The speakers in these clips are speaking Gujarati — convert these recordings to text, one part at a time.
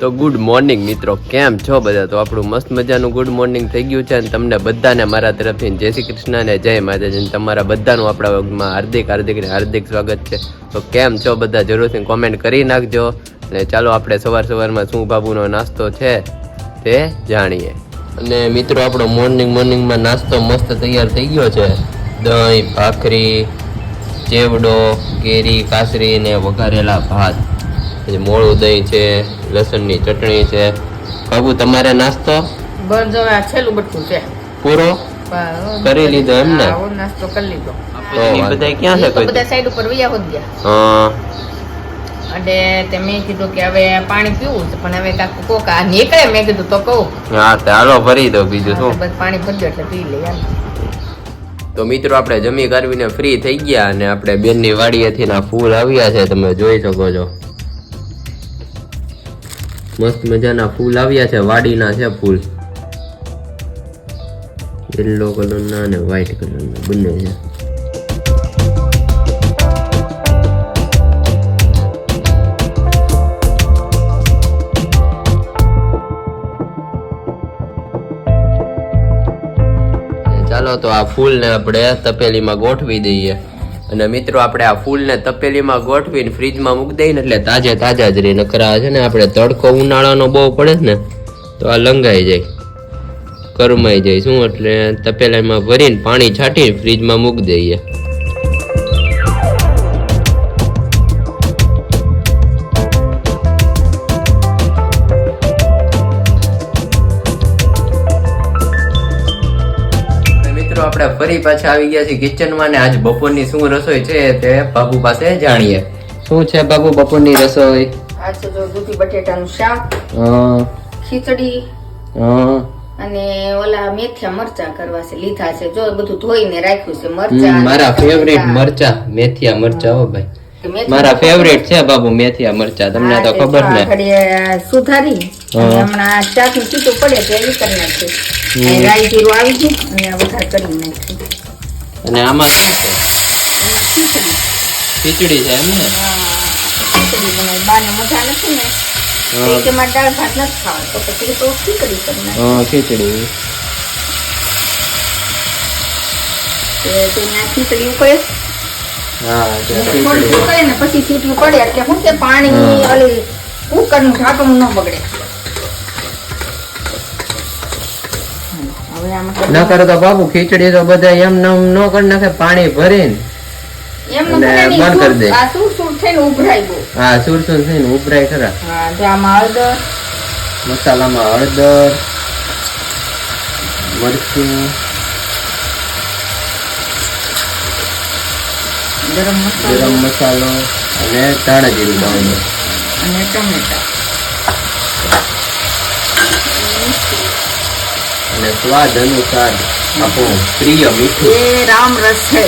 તો ગુડ મોર્નિંગ મિત્રો, કેમ છો બધા? તો આપણું મસ્ત મજાનું ગુડ મોર્નિંગ થઈ ગયું છે અને તમને બધાને મારા તરફથી જય શ્રી કૃષ્ણ અને જય માતાજી તમારા બધાનું આપણા વર્ગમાં હાર્દિક હાર્દિક હાર્દિક સ્વાગત છે. તો કેમ છો બધા? જરૂરથી કોમેન્ટ કરી નાખજો અને ચાલો આપણે સવાર સવારમાં શું બાબુનો નાસ્તો છે તે જાણીએ. અને મિત્રો, આપણો મોર્નિંગ મોર્નિંગમાં નાસ્તો મસ્ત તૈયાર થઈ ગયો છે. દહીં, ભાખરી, ચેવડો, કેરી, કાસરી ને વઘારેલા ભાત. પછી મોળું દહીં છે લસણની ચટણી છે. બાબુ તમારે નાસ્તો? બસ જો આ છેલ્લું બટકું છે. પૂરો? કરી લીધો એમ ને? નાસ્તો કરી લીધો. તો બધા ક્યાં છે કોઈ? બધા સાઈડ ઉપર વયા હોત ગયા. હા. અને તે મેં કીધું કે હવે પાણી પીવું છે પણ હવે કાંઈક કોક આ નીકળે મેં કીધું તો કહું. હા તો હાલો ભરી દો બીજું શું? બસ પાણી ભરજો એટલે પી લઈએ તો મિત્રો આપણે જમી કરવીને ફ્રી થઈ ગયા અને આપણે બેનની વાડીએથી ના ફૂલ આવ્યા છે તમે જોઈ શકો છો. મસ્ત મજાના ફૂલ આવ્યા છે. વાડીના છે ફૂલ. યલો કલરના અને વ્હાઈટ કલરના બંને છે. ચાલો તો આ ફૂલને આપણે તપેલીમાં ગોઠવી દઈએ. અને મિત્રો, આપણે આ ફૂલને તપેલીમાં ગોઠવીને ફ્રીજમાં મૂકી દઈએ એટલે તાજે તાજા જ રહી. નકરા છે ને આપણે તડકો ઉનાળાનો બહુ પડે ને, તો આ લંગાઈ જાય, કરમાઈ જાય. શું એટલે તપેલામાં ભરીને પાણી છાંટીને ફ્રીજમાં મૂકી દઈએ. આપણે ફરી પાછા આવી ગયા છીએ કિચનમાં ને આજ બપોરની શું રસોઈ છે તે બાબુ પાસે જાણીએ. શું છે બાબુ બપોરની રસોઈ? આજ તો જો દૂધી બટેટાનું શાક ખીચડી અને ઓલા મેથિયા મરચા કરવા છે લીધા છે. જો બધું ધોઈને રાખ્યું છે મરચા મારા ફેવરેટ મરચા મેથિયા મરચા હો ભાઈ. મારા ફેવરેટ છે બાબુ મેથિયા મરચા તમને તો ખબર ને. સુધારી. હમણાં શાકનું સીટું પડે તો એવી કરી નાખી. રાઈ જીરું આવી ગયું અને વઘાર કરી નાખી. અને આમાં શું છે? ખીચડી. છે એમ ને? ખીચડી બનાવી. બાને મજા નથી ને. તો હા. કે મારે દાળ ભાત નથી ખાવા તો પછી તો ખીચડી કરી નાખી. ખીચડી. તે તો ઉકળે. ને પછી સીટી પડે એટલે શું કે પાણી. ઓલી ઢાંકણું ન બગડે. ન કરે તો બાબુ ખીચડી તો બધા એમ નમ ન કરી નાખે પાણી ભરીને. એમ અને ન બંધ કરી દે. આ શું શું થઈને હા સુરસુર થઈને ઉભરાય ખરા. હળદર. મસાલામાં હળદર મરચું. ગરમ મસાલો ગરમ મસાલો અને ધાણા જીરું પાવડર અને ટમેટા અને સ્વાદ અનુસાર આપણું પ્રિય મીઠું ये राम रस है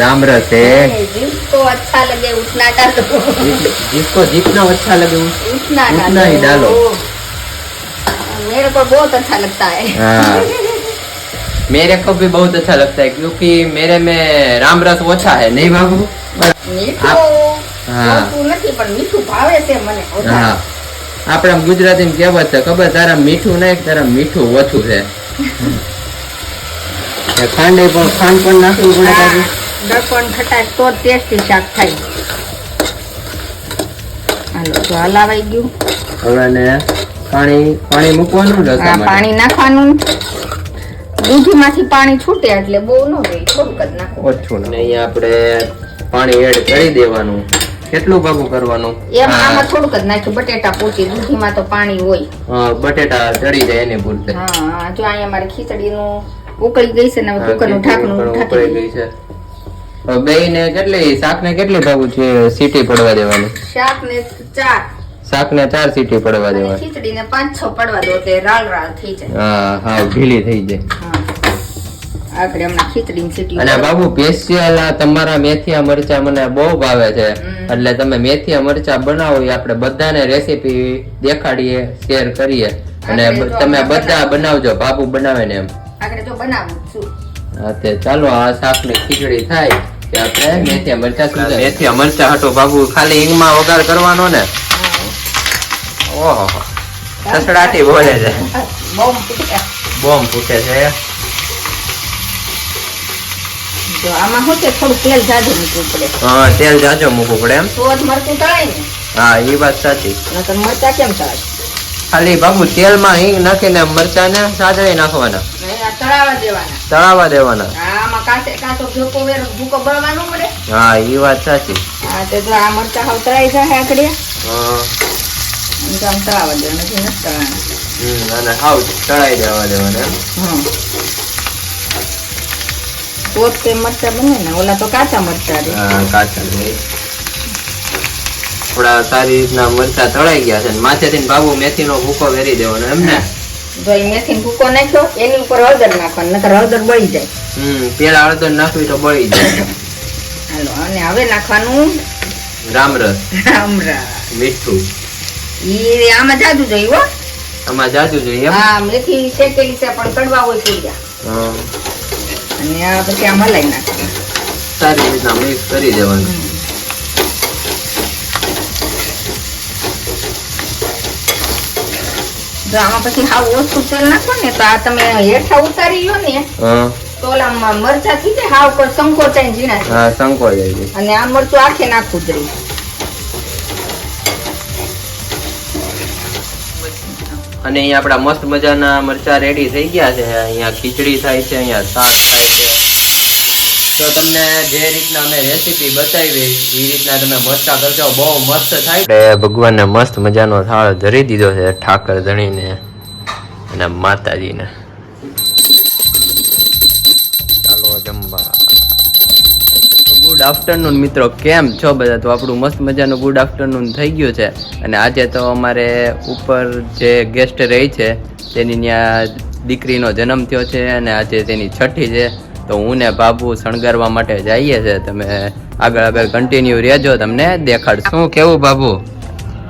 रामरस है जिसको अच्छा लगे उतना डालो जिस- जिसको जितना अच्छा लगे उस- उतना डालो उतना ही डालो। मेरे को बहुत अच्छा लगता है हाँ मेरे को भी बहुत अच्छा लगता है क्योंकि मेरे में राम रस ओछा है नहीं बाबू મીઠું હા. હોતું નથી પણ મીઠું ભાવે છે મને હા વધારે. આપણા ગુજરાતી કહેવત છે ખબર તારા મીઠું નહીં કે તારા મીઠું ઓછું છે એ ખાંડ એ પણ ખાંડ પણ નાખવું પડે હા, બાબુ દર્પણ ખટાશ તો ટેસ્ટી શાક થાય હાલો તો હલાવાઈ ગયું હવે ને પાણી પાણી મૂકવાનું આ રસા માટે પાણી નાખવાનું દૂધીમાંથી પાણી છૂટે એટલે બહુ ન હોય થોડુંક જ નાખો. ઓછું ને અહીંયા આપણે પાણી એડ કરી દેવાનું. કેટલું ભાગું કરવાનું? એમાં આમાં થોડુંક જ નાખ્યું બટેટા પૂરતી દૂધીમાં તો પાણી હોય. હા, બટેટા ચડી જાય એની પૂરતે. હા હા, જો અહીંયા મારે ખીચડીનું ઉકળી ગઈ છે ને હવે કુકરનું ઢાંકણું ઢાંકી ઉકળી ગઈ છે. હવે બેયને કેટલી શાકને કેટલી ભાગું છે સીટી પડવા દેવાની? શાક ને ચાર. શાકને ચાર સીટી પડવા દેવાની. ખીચડીને પાંચ છ પડવા દો એટલે રાળ રાળ થઈ જાય. હા હા ઢીલી થઈ જાય. આગળ હમણાં ખીચડીની સીટી અને બાબુ સ્પેશિયલ આ તમારા મેથીયા મરચા મને બહુ ભાવે છે. એટલે તમે મેથીયા મરચા બનાવો એ આપણે બધાને રેસીપી દેખાડીએ શેર કરીએ. અને આપણે તો તમે બધા બનાવજો બાબુ બનાવે ને એમ. આગળ જો બનાવું છું. હા તે ચાલો આ શાકની ખીચડી થાય કે આપણે મેથીયા મરચા સુધાર મેથીયા મરચા હટો બાબુ ખાલી હિંગમાં વઘાર કરવાનો ને. ઓહો સસડાટી બોલે છે. બોમ્બ ફૂટે. બોમ્બ ફૂટે છે. જો આમાં શું છે? થોડું તેલ જાજુ મૂકવું પડે. હા તેલ જાજો મૂકવું પડે એમ. તો જ મરચું તળાય ને. હા એ વાત સાચી. નકર મરચા કેમ તળાય? ખાલી બાબુ તેલમાં હિંગ નાખીને મરચાને સાજળી નાખવાના. તળાવા દેવાના. તળાવા દેવાના. આ આમાં કાચે કાચો ભૂકો વેર ભૂકો બળવા ન પડે. હા એ વાત સાચી. હા તો જો આ મરચા હાવ તળાઈ જાય આકડે. હા. તળાવા દેવાના નથી હમ, અને હાવ તળાઈ દેવા દેવાના હમ. તો જ મરચા બને ને ઓલા તો કાચા મરચા રે. હા, કાચા રે. થોડા સારી રીતના મરચા તળાઈ ગયા છે અને માથેથી ને બાબુ મેથીનો ભૂકો વેરી દેવાનો એમ ને? જો એ મેથી ભૂકો નાખ્યો એની ઉપર હળદર નાખવાનું નકર હળદર બળી જાય. હમ પેલા હળદર નાખવી તો બળી જાય. હાલો અને હવે નાખવાનું રામરસ રામરા મીઠું. ઈ આમાં જાદુ જોયું હો. આમાં જાજુ જોઈએ હા મેથી શેકેલી છે પણ કડવા હોય હા. અને આ પછી આમાં લઈ નાખવાનું સારી રીતના મિક્સ કરી દેવાનું. જો આમાં પછી હાવ ઓછું તેલ નાખો ને તો આ તમે હેઠા ઉતારી લો ને હા. તો ઓલા મરચા થી જાય હાવ પર સંકોચાઈ જીણા. હા સંકોચ અને આ મરચું આખે નાખવું જ રહ્યું અને અહીંયા આપણા મસ્ત મજાના મરચા રેડી થઈ ગયા છે. અહીંયા ખીચડી થાય છે, અહીંયા શાક થાય છે. તો તમને જે રીતના અમે રેસીપી બતાવી એ રીતના તમે મરચા કરજો. બહુ મસ્ત થાય. ભગવાનને મસ્ત મજાનો થાળ ધરી દીધો છે ઠાકર ધણીને અને માતાજીને. આફ્ટરનૂન મિત્રો, કેમ છો બધા? તો આપણું મસ્ત મજાનું ગુડ આફ્ટરનૂન થઈ ગયું છે. અને આજે તો અમારે ઉપર જે ગેસ્ટ રહી છે, તેની ત્યાં દીકરીનો જન્મ થયો છે અને આજે તેની છઠ્ઠી છે. તો હું ને બાબુ શણગારવા માટે જઈએ છે. તમે આગળ આગળ કન્ટિન્યુ રહેજો, તમને દેખાડ શું કેવું બાબુ?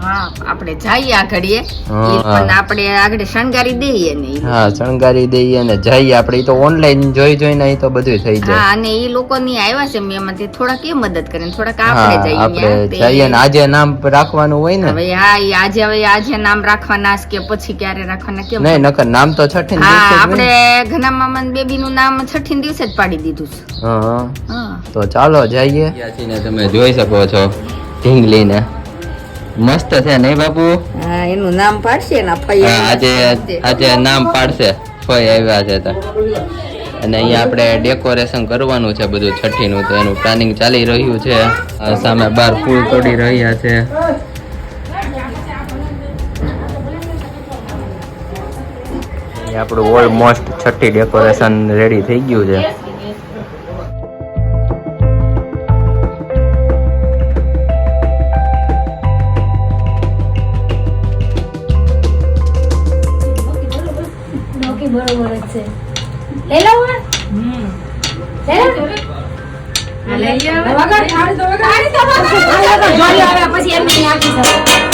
હા આપણે જઈએ આ ઘડીએ. પણ આપણે આગળ શણગારી દઈએ ને હા શણગારી દઈએ ને જઈએ આપણે તો ઓનલાઈન જોઈ જોઈને ઈ તો બધું થઈ હા અને એ લોકો ની આવ્યા છે મેં એમાંથી થોડાક એ મદદ કરે થોડાક આપણે જઈએ આપણે જઈએ ને આજે નામ રાખવાનું હોય ને. હવે હા ઈ આજે હવે આજે નામ રાખવાના કે પછી ક્યારે રાખવાના કેમ? નહીં નકર નામ તો છઠ્ઠી દિવસે હા આપણે ને. ઘના મામા બેબી નું નામ છઠ્ઠી દિવસે જ પાડી દીધું છે. હા હા. હા. તો ચાલો જઈએ. ને તમે જોઈ શકો છો ઢીંગલીને. મસ્ત છે નહીં બાપુ? હા એનું નામ પાડશે ને આજે આજે નામ પાડશે ફઈ આવ્યા છે તો. અને અહીંયા આપણે ડેકોરેશન કરવાનું છે બધું છઠ્ઠીનું તો એનું પ્લાનિંગ ચાલી રહ્યું છે. સામે બાર ફૂલ તોડી રહ્યા છે. આપણું ઓલમોસ્ટ છઠ્ઠી ડેકોરેશન રેડી થઈ ગયું છે. બરોબર જ છે લઈ લઉં હવે? લઈ લઉં? વગાડ, થાળી તો જોડી આવે પછી એમ નહીં આપી શકો.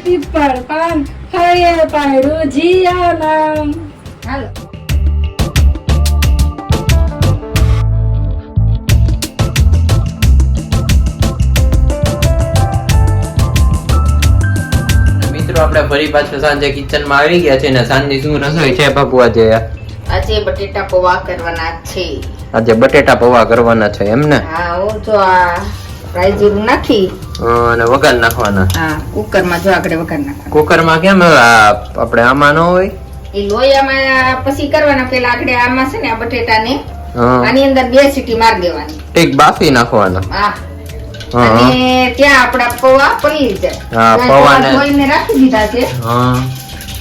પીપળ પાન હૈયે પાયરું જીયા નામ હાલો મિત્રો આપણે ફરી પાછું સાંજે કિચનમાં આવી ગયા છે ને સાંજની શું રસોઈ છે બાપુ આજે? આજે બટેટા પૌવા કરવાના છે. આજે બટેટા પૌવા કરવાના છે એમ ને? હા હું જો આ રાઈ જીરું નાખી. અને વઘાર નાખવાના. હા કુકરમાં જો આગળ વઘાર નાખવાના. કુકરમાં કેમ? આપણે આમાં ન હોય? એ લોહીયામાં પછી કરવાના. પેલા આગળ આમાં છે ને આ બટેટાને. આની અંદર બે સીટી માર દેવાની. ઠીક બાફી નાખવાના. હા. અને ત્યાં આપડા પૌવા પલળી જાય. હા, પૌવાને- પૌવા ધોઈને રાખી દીધા છે. હા.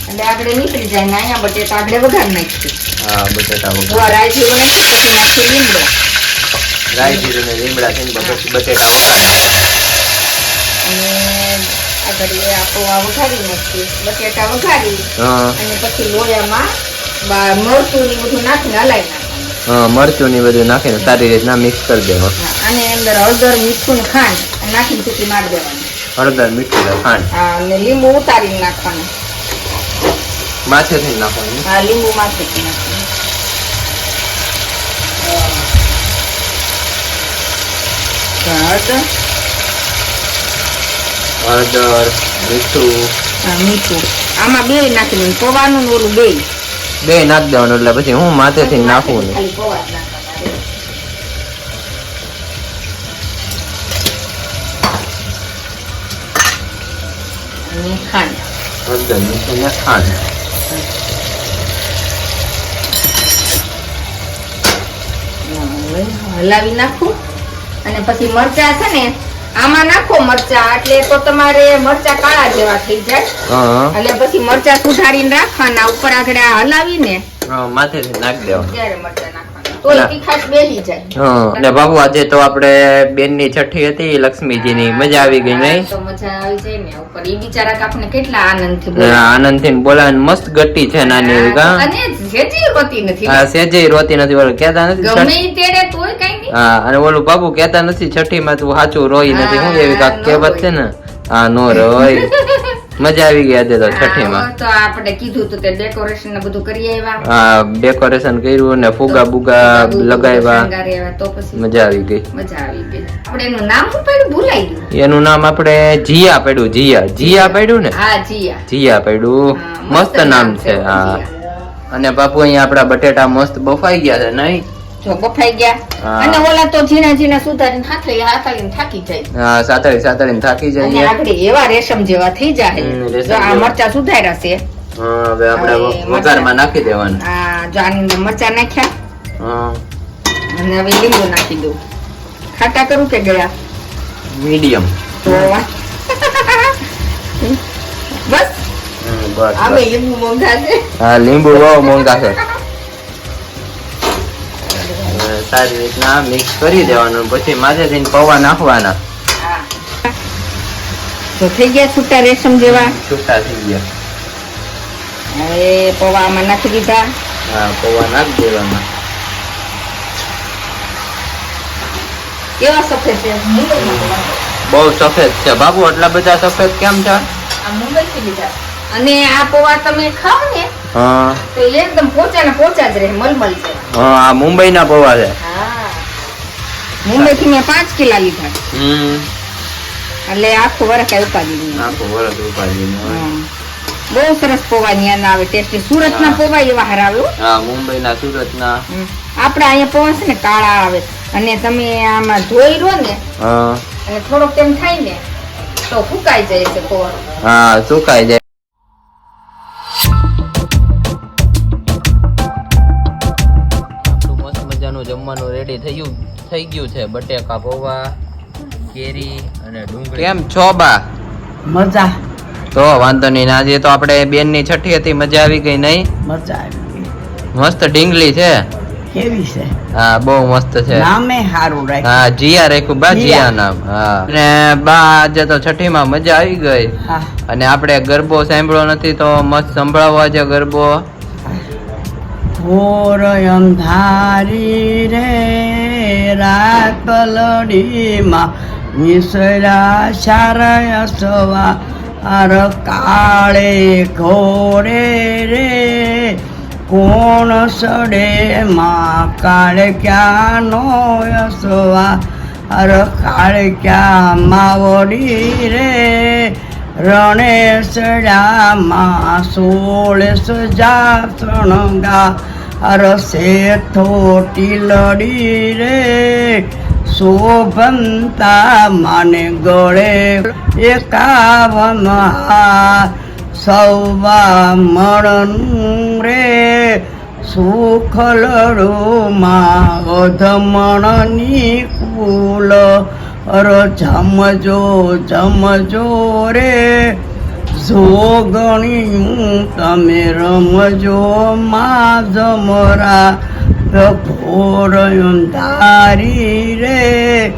એટલે આગળ નીકળી જાય ને અહીંયા બટેટા આગળ વઘાર નાખી હા બટેટા વઘાર. રાઈ જીરું નાખી લીમડો. રાઈ જીરું ને લીમડા થઈને પછી બટેટા અને આ પૌવા વઘારી નાખી બટેટા વઘારી હા. અને પછી લોયામાં મરચું ને બધું નાખીને હલાવી નાખવાનું. હા મરચું ને બધું નાખીને સારી રીતના મિક્સ કરી દેવા હા, અને અંદર હળદર મીઠું ને ખાંડ નાખીને ચૂકી મારી દેવાનું. હળદર મીઠું ને ખાંડ. હા અને લીંબુ ઉતારીને નાખવાનું. માથેથી નાખવાનું. હા લીંબુ માથેથી નાખવાનું. તો હળદર મીઠું. હા, મીઠું. આમાં બે નાખી દેવાનું પૌવાનું ને ઓલું બે બે નાખી દેવાનું એટલે પછી હું માથેથી નાખવાના. અને ખાંડ. હળદર મીઠું ને ખાંડ. હલાવી નાખું. અને પછી મરચા છે ને આમાં નાખો મરચા એટલે તો તમારે મરચા કાળા જેવા થઈ જાય. એટલે પછી મરચા સુધારીને રાખવાના ઉપર આગળ હલાવીને. માથે નાખી દેવા ત્યારે મરચા નાખવાના. તો એ તીખાશ બેસી જાય. હા. અને બાબુ આજે તો આપણે બેનની છઠ્ઠી હતી લક્ષ્મીજી ની મજા આવી ગઈ નહીં? તો મજા આવી જાય ને. ઉપર ઈ બિચારા આપણે કેટલા આનંદથી થી આનંદથી બોલાવે ને મસ્ત ગટ્ટી છે નાની એવી કા? અને જેજી હોતી નથી. હા સેજે રોતી નથી ઓલું કેતા નથી ગમે તેડે તોય કઈ નહીં. હા અને ઓલું બાબુ કેતા નથી છઠ્ઠી માં તું સાચું રોઈ નથી. શું એવી કાક હા, કહેવત છે ને? હા નો રોય. મજા આવી ગઈ આજે તો છઠ્ઠી માં હા, તો આપણે કીધું તો તે ડેકોરેશન ને બધું કરી આવ્યા. હા ડેકોરેશન કર્યું ને ફુગા બુગા લગાવ્યા. તો પછી મજા આવી ગઈ. મજા આવી ગઈ. આપણે એનું નામ શું પડ્યું? ભૂલાઈ ગયું. એનું નામ આપણે જીયા પડ્યું જીયા. જીયા પડ્યું ને? હા જીયા. જીયા પડ્યું. મસ્ત નામ છે હા. અને બાપુ અહીંયા આપણા બટેટા મસ્ત બફાઈ ગયા છે નહીં? જો બફાઈ ગયા. અને ઓલા તો ઝીણા ઝીણા સુધારીને હાથે હાથાડીને થાકી જાય. હા સાતળી સાતળીને થાકી અને આગળ એવા રેશમ જેવા થઈ જાય. જો આ મરચા સુધાર્યા છે. હવે આપણે વઘારમાં નાખી દેવાનું. આ જો આની મરચા નાખ્યા. હા. અને હવે લીંબુ નાખી દઉં. ખાટા કરું કે ગયા? મીડિયમ. તો બસ. બસ. લીંબુ મોંઘા છે. હા લીંબુ બહુ મોંઘા છે. સારી રીતના મિક્સ કરી દેવાનું. પછી માથેથી પૌવા નાખવાના. તો થઈ ગયા છૂટા રેશમ જેવા? છૂટા થઈ ગયા. હવે પૌવા આમાં નાખી દીધા. હા પૌવા નાખી દેવાના. કેવા સફેદ છે? બહુ સફેદ છે. બાબુ આટલા બધા સફેદ કેમ છે? અને આ પૌવા તમે ખાવ ને હા. તો એકદમ પોચા ને પોચા જ રહે મલમલ છે. હા આ મુંબઈના પૌવા છે. હા. મુંબઈથી મેં પાંચ કિલા લીધા. હમ. એટલે આખું વરસ ઉપાડી આખું વરસ. બહુ સરસ પૌવા ની આવે ટેસ્ટી સુરત ના. પૌવા એવા હારા આવે મુંબઈ ના સુરત ના આપડે અહીંયા પૌવા છે ને કાળા આવે. અને તમે આમાં ધોઈ લો ને અને થોડોક તેમ થાય ને તો સુકાઈ જાય છે પૌવા. હા સુકાઈ જાય. રેડી થયું થઈ ગયું છે. બટેકા પૌવા કેરી અને ડુંગળી. કેમ છો બા? મજા. તો વાંધો નહીં. આજે તો આપણે બેનની છઠ્ઠી હતી. મજા આવી ગઈ નહીં? મજા આવી મસ્ત ઢીંગલી છે? કેવી છે? હા બહુ મસ્ત છે. નામે સારું રાખ્યું. હા જીયા રાખ્યું બા જીયા. નામ. હા. અને બા આજે તો છઠ્ઠી માં મજા આવી ગઈ. અને આપણે ગરબો સાંભળ્યો નથી તો મસ્ત સંભળાવો આજે ગરબો. ઘોર ધારી રે રાત પલડીમાં નિસરા સારય સવા અર કાળે ઘોરે રે કોણ સડે માં કાળે ક્યાં નો યસવા અર કાળે ક્યાં માવડી રે રણે સડામાં સોળ સજા ત્રણગા અરસે થોટી લડી રે. શોભંતા માને ગળે એકાવન સૌવા મણનું રે. સુખલડુમાં અધમણની કુલ અર જમજો જમજો રે. જોગણિયું તમે રમજો, મા જમરા ઘોર ધારી રે.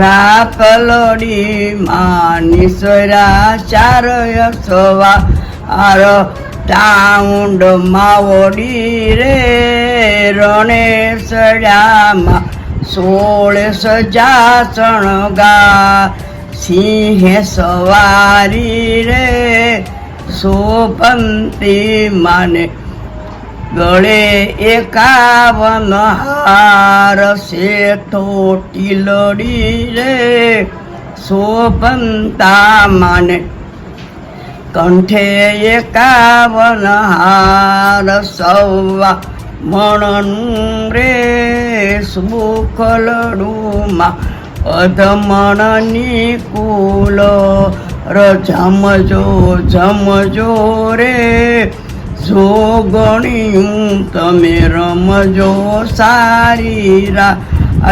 રાપલડી માં નિસરા ચાર સવા આર ટાઉન્ડ માવડી રે. રણે સજામાં સોળ સજા શણગા સિંહે સવારી રે સોપંતી માને ગળે એકાવન હાર શેઠો ટીલડી રે સોપંતા માને કંઠે એકાવન હાર સવા મણનું રે સુખલડુમાં અધમણની કુલ ર જમજો રે. જોગણિયું તમે રમજો સારી રા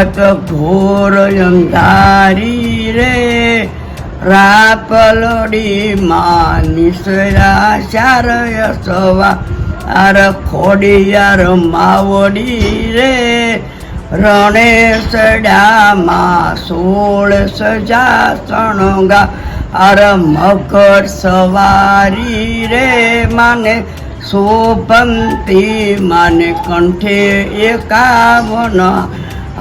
અત ઘોર અંધારી રે. રાપલડી માનિસરા શારય સવા આર ખોડિયાર માવડી રે. રણે સડામાં સોળ સજા સણગા અર મકર સવારી રે. માને સોપંતી માને કંઠે એકાવન,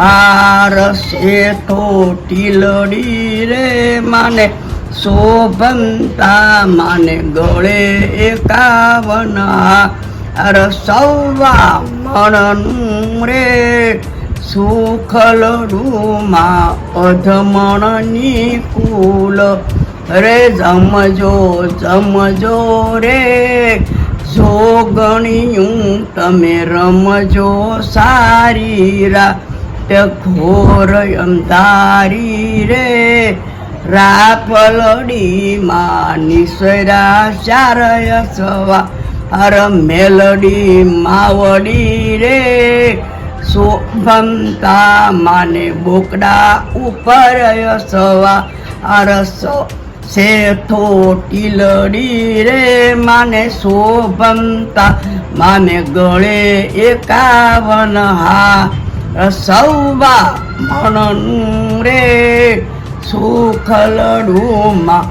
આર શેઠો ટીલડી રે. માને શોભંતા, માને ગળે એકાવન અર સૌવા મણનું રે સુખલડુમાં અધમણની કુલ રે જમજો જમજો રે. જોગણિયું તમે રમજો સારી રા તે ઘોર અંધારી રે. રાપલડીમાં નિસરા ચારય સવા હર મેલડી માવડી રે. શોભમતા માને બોકડા ઉપર સવા અરસ શેઠો ટીલડી રે. માને શોભમતા માને ગળે એકાવન હા. સૌવા મણનું રે. સુખલડુમાં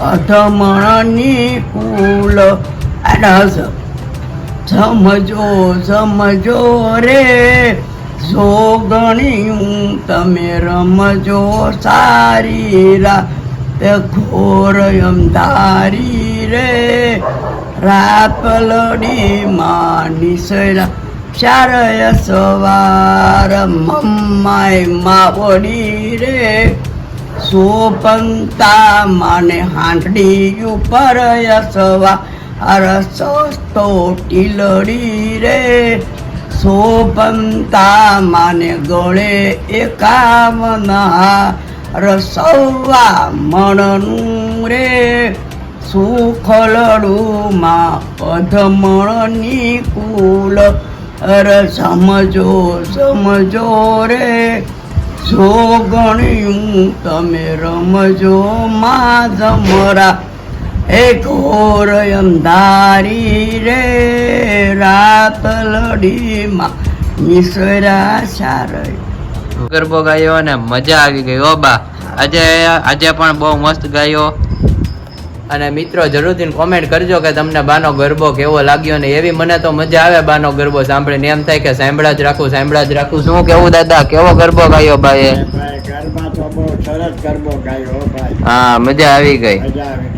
અધમણની કુલ અડસ સમજો સમજો રે. જોગણિયું તમે રમજો સારી રા તે ઘોર અંધારી રે. રાપલડી માની સરા ચારય સવાર મમ્માય માવડી રે. સોપંતા માને હાંડડી ઉપર સવા અર સસ્તો ટીલડી રે. સોપંતા માને ગળે એકાવન રસવા મણનું રે. સુખલડુમાં અધમણની કુલ અર સમજો સમજો રે જોગણિયું તમે રમજો, માં જમરા એ ઘોર અંધારી રે રાત લડીમાં નિસરા સારય. ગરબો ગાયો અને મજા આવી ગઈ ઓ બા. આજે આજે પણ બહુ મસ્ત ગાયો. અને મિત્રો જરૂરથી કોમેન્ટ કરજો કે તમને બાનો ગરબો કેવો લાગ્યો ને એવી મને તો મજા આવે બાનો ગરબો સાંભળીને. એમ થાય કે સાંભળા જ રાખું સાંભળા જ રાખું. શું કેવું દાદા? કેવો ગરબો ગાયો ભાઈ ગરબા તો બહુ સરસ ગરબો ગાયો હો ભાઈ. હા મજા આવી ગઈ. મજા આવી